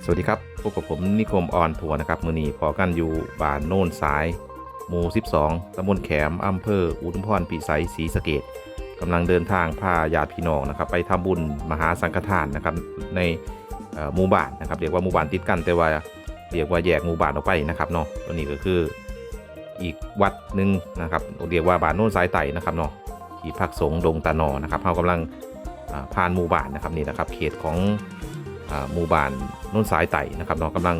สวัสดีครับพบกับผมนิคมออนทัวร์นะครับมือนีพอกันอยู่บ้านโน่นสาย หมู่ 12ตำบลแขมอำเภออุทุมพรปีไซศรีสะเกดกำลังเดินทางพาญาติพี่น้องนะครับ ไปทำบุญมหาสังฆทานนะครับในหมู่บ้านนะครับเรียกว่าหมู่บ้านติดกันแต่ว่าเรียกว่าแยกหมู่บ้านออกไปนะครับเนาะตัวนี้ก็คืออีกวัดหนึ่งนะครับเรียกว่าบ้านโน่นสายไต่นะครับเนาะที่พักสงดงตะนอนะครับเรากำลังผ่านหมู่บ้านนะครับนี่นะครับเขตของ หมู่บ้านน้นสายไต่นะครับเนาะกำลัง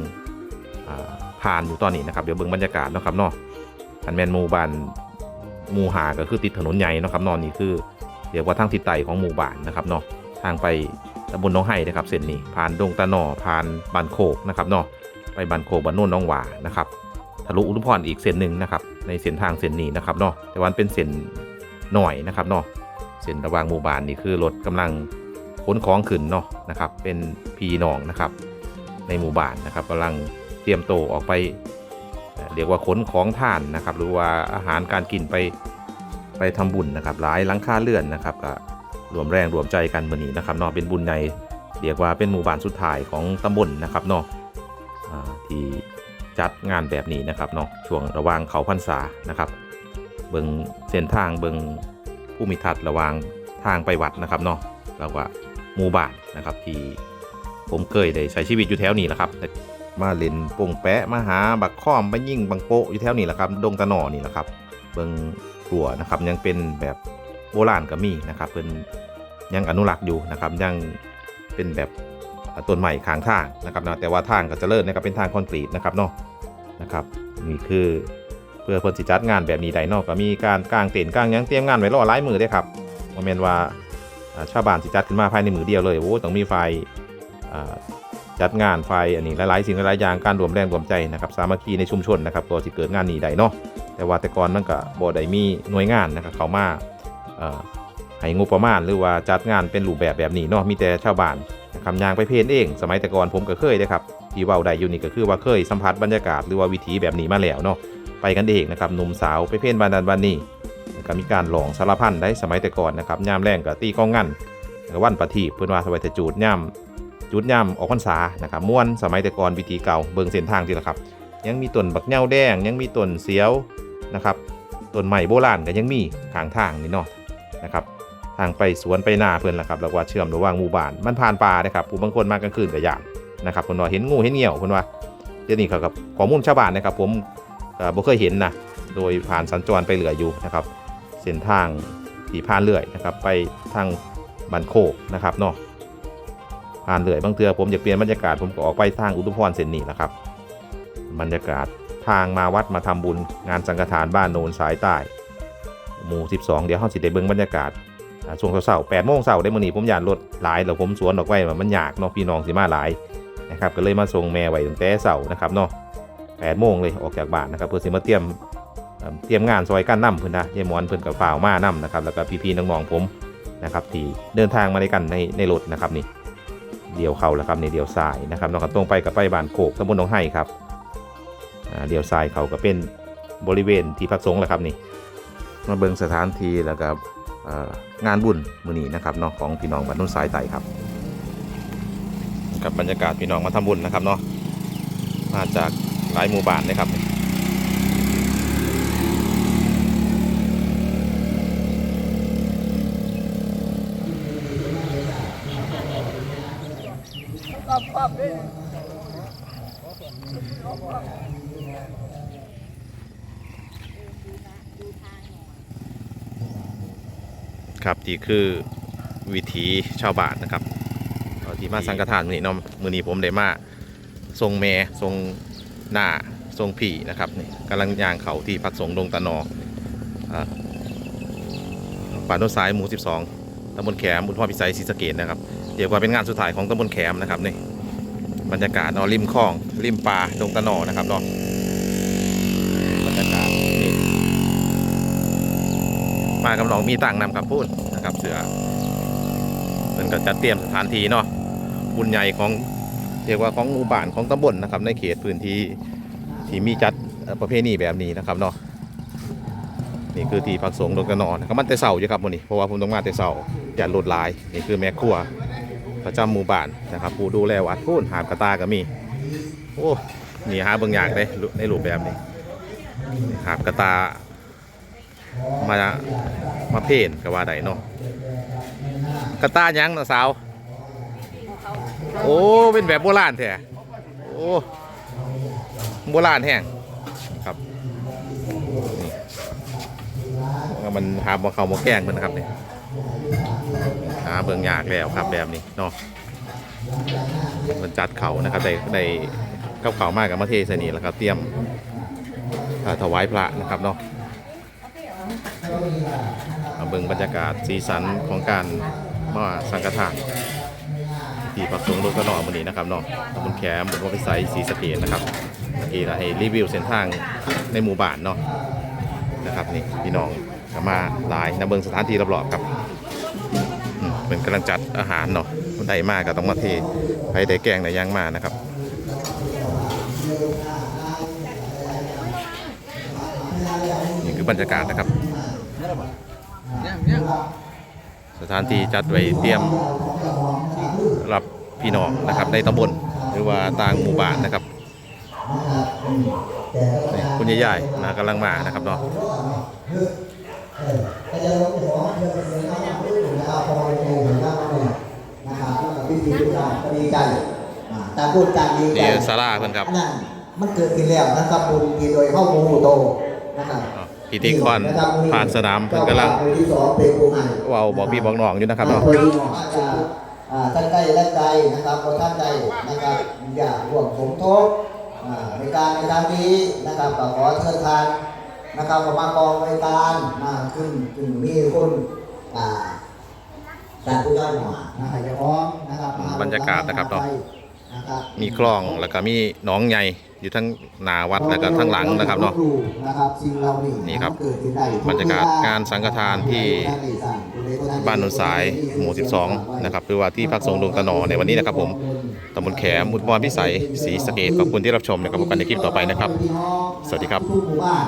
ผ่านอยู่ตอนนี้นะครับเดี๋ยวเบิ่งบรรยากาศนะครับเนาะอันแมนหมู่บ้านหมู่หาก็คือติดถนนใหญ่นะครับนอนนี่คือเรียกว่าทางทิศใต้ของหมู่บ้านนะครับเนาะทางไปตำบลน้องไห้นะครับเส้นนี้ผ่านดงตะนอผ่านบานโคกนะครับเนาะไปบานโคกบานโน่นน้องหวานะครับทะลุอุทุมพรอีกเส้นหนึ่งนะครับในเส้นทางเส้นนี้นะครับเนาะแต่วันเป็นเส้นหน่อยนะครับเนาะเส้นระหว่างหมู่บ้านนี่คือรถกำลัง ขนของขึ้นเนาะนะครับ เป็นพีน้องนะครับ ในหมู่บ้านนะครับกำลังเตรียมโตออกไปเรียกว่าขนของท่านนะครับ หรือว่าอาหารการกินไปไปทำบุญนะครับ หลายหลังคาเลื่อนนะครับก็รวมแรงรวมใจกันมือนี้นะครับเนาะเป็นบุญในเรียกว่าเป็นหมู่บ้านสุดท้ายของตำบลนะครับเนาะอ่าที่จัดงานแบบนี้นะครับเนาะช่วงระหว่างเขาพรรษานะครับ เบิงเส้นทางเบิงผู้มิทัศระหว่างทางไปวัดนะครับเนาะแล้วก็ หมู่บ้านนะครับ ที่ผมเคยได้ใช้ชีวิตอยู่แถวนี้แหละครับ มาเล่นโป่งแปะมาหาบักข้อมไปยิ่งบังโปะอยู่แถวนี้แหละครับดงตะหนอนี่แหละครับ เบิงครัวนะครับยังเป็นแบบโบราณก็มีนะครับเป็นยังอนุรักษ์อยู่นะครับยังเป็นแบบต้นใหม่ข้างทางนะครับนะแต่ว่าทางก็จะเลิศนะครับเป็นทางคอนกรีตนะครับเนาะนะครับนี่คือเพื่อคนสิจัดงานแบบนี้ได้นอกก็มีการกางเต็นท์กางยังเตรียมงานไว้รอหลายมือเด้ครับโมเมนว่าอ่า ชาวบ้านสิจัดขึ้นมาภายในมือเดียวเลยโอ้ต้องมีไฟจัดงานไฟอันนี้หลายๆสิ่งหลายๆอย่างการรวมแรงรวมใจนะครับสามัคคีในชุมชนนะครับก็สิเกิดงานนี้ได้เนาะแต่ว่าแต่ก่อนมันก็บ่ได้มีหน่วยงานนะครับเขามาให้งบประมาณหรือว่าจัดงานเป็นรูปแบบแบบนี้เนาะมีแต่ชาวบ้านนะครับยางไปเพลนเอง สมัยแต่ก่อนผมก็เคยนะครับที่เว้าได้อยู่นี่ก็คือว่าเคยสัมผัสบรรยากาศหรือว่าวิถีแบบนี้มาแล้วเนาะไปกันเองนะครับหนุ่มสาวไปเพลนบ้านนั้นบ้านนี้ ก็มีการหลองสารพันได้สมัยแต่ก่อนนะครับยามแรงก็ตีกองงันวันปฏิบเพื่อนว่าสมัยแต่จูดย่ำจูดย่ำออกพรรษานะครับม้วนสมัยแต่ก่อนวิธีเก่าเบิงเส้นทางที่ละครับ ยังมีต้นบักเหย้าแดง ยังมีต้นเสียวนะครับต้นใหม่โบราณก็ยังมีขางทางนี่เนาะนะครับทางไปสวนไปนาเพื่อนละครับแล้วว่าเชื่อมระหว่างหมู่บ้านมันผ่านป่านะครับผู้บางคนมากลางคืนก็ยานนะครับคนว่าเห็นงูเห็นเหี่ยวคนว่าเดี๋ยวนี้เขากับข้อมูลชาวบ้านนะครับ ผมบ่เคยเห็นนะโดยผ่านสัญจรไปเหลืออยู่นะครับ เส้นทางที่ผ่านเรื่อยนะครับ ไปทางบันโคกนะครับเนาะผ่านเรื่อยบางเทือผมอยากเปลี่ยนบรรยากาศผมก็ออกไปทางอุทุมพรเส้นนี้แหละครับ บรรยากาศทางมาวัดมาทำบุญงานสังฆทานบ้านโนนสายใต้หมู่ 12 เดี๋ยวเขาสิได้เบิ่งบรรยากาศช่วงเช้าๆ8โมงเช้าได้มื้อนี้ผมยานรถหลายแล้วผมสวนออกไว้ว่ามันยากเนาะพี่น้องสิมาหลายนะครับก็เลยมาส่งแม่ไว้ตั้งแต่เช้านะครับเนาะ8โมงเลยออกจากบ้านนะครับเพื่อสิมาเตรียม เตรียมงานซอยกันนํเพิ่นนะยายมอนเพิ่นกับฝ่าวมานํนะครับแล้วก็พี่ๆน้องๆผมนะครับที่เดินทางมาด้วยกันในในรถนะครับนี่เดี่ยวเขาแล้วครับนี่เดี่ยวสายนะครับน้องครับตรงไปกับไปบ้านโคกตำบลหนองไห้ครับเดี่ยวสายเขาก็เป็นบริเวณที่พักสงฆ์แหละครับนี่มาเบิงสถานที่แล้วก็งานบุญมือนี้นะครับเนาะของพี่น้องบ้านนุ่นสายไต่ครับกับบรรยากาศพี่น้องมาทำบุญนะครับเนาะมาจากหลายหมู่บ้านเลยครับ ครับที่คือวิถีชาวบ้านนะครับที่มาสังฆทานมือนี้เนาะมือนี้ผมได้มาทรงแม่ทรงหน้าทรงผีนะครับนี่กำลังย่างเขาที่พักสงฆ์ดงตะนออ่าป่านโนนซ้ายหมู่ 12ตำบลแขมบุญพ่อพิสัยศรีสะเกดนะครับ เดี๋ยวว่าเป็นงานสุดท้ายของตำบลแขมนะครับนี่ บรรยากาศเนาะริมคลอง ริมป่าดงตะนอนะครับเนาะบรรยากาศนี่มากับน้องมีต่างนำกับพูดนะครับ เสือเป็นก็จัดเตรียมสถานที่เนาะบุญใหญ่ของเรียกว่าของหมู่บ้านของตำบลนะครับ ในเขตพื้นที่ที่มีจัดประเพณีแบบนี้นะครับเนาะนี่คือที่พักสงฆ์ดงกระนอนนะครับมันแต่เสาอยู่ครับวันนี้เพราะว่าผมต้องมาแต่เสาอย่าหลุดลายนี่คือแม่ครัว ประจำหมู่บ้านนะครับ ผู้ดูแลวัดพูนหาบกระตาก็มี โอ้นี่หาเบางอย่างเลยในรูปแบบนี้หาบกระตา มามาเพนก็ว่าได้เนาะกระตายังนะสาว โอ้เป็นแบบโบราณแท้โอ้โบราณแห้งครับนี่มันหาบ่เขามาแกล้งมันนะครับเนี่หาเบิ่งยากแล้วครับแบบนี้เนาะมันจัดเขานะครับได้ได้เข้าเขามากกับมาเทใส่นี่แล้วครับเตรียมถวายพระนะครับเนาะเบิ่งบรรยากาศสีสันของการมาสังฆทานที่ปักสงโลกกระหน่อมันนี้นะครับเนาะตำบลแขมบนวัดพิสัยศรีสะเกดนะครับเมื่อกี้ก็ให้รีวิวเส้นทางในหมู่บ้านเนาะนะครับนี่พี่น้องก็มาหลายนะเบิ่งสถานที่รอบๆครับ เป็นกำลังจัดอาหารเนาะคนใดมากก็ต้องมาเทไปได้แกงได้ย่างมานะครับนี่คือบรรยากาศนะครับ สถานที่จัดไว้เตรียมรับพี่น้องนะครับในตำบลหรือว่าต่างหมู่บ้านนะครับนี่คุณยายๆนะกำลังมานะครับเนาะจะลงหัวเพื่อนเรื่องของผู้นะครับพอ ในหมู่นะครับนะครับวิธีการดีใจตามพูดการดีใจนี่ศาลาเพิ่นครับ อันนั้นมันเกิดขึ้นแล้วนะครับบุญที่โดยเข้าหมู่โตนะครับอ๋อพิธีกรผ่านสนามเพิ่นกำลังที่สองเป็นผู้ให้เว้าบอกพี่บอกน้องอยู่นะครับเนาะเพื่อที่น้องอาจจะอ่าท่านใกล้และใจนะครับพอท่านใดนะครับอยากร่วมสมทบอ่าในการในทางนี้นะครับก็ขอเชิญทานนะครับมากองในการมาขึ้นถึงมีคนอ่า บจะพร้อมนะครับบรรยากาศนะครับเนาะนะครับมีคลองแล้วก็มีหนองใหญ่อยู่ทั้งหนาวัดแล้วก็ทั้งหลังนะครับเนาะนะครับสิ่งเหล่านี้นี่ครับเกิดขึ้นได้บรรยากาศงานสังฆทานที่บ้านนนสายหมู่ 12 นะครับหรือว่าที่พักสงฆ์ดงตะหนอในวันนี้นะครับผมตำบลแขมอุดมพรพิสัยศรีสะเกดขอบคุณที่รับชมนะครับพบกันในคลิปต่อไปนะครับ สวัสดีครับทุกหมู่บ้าน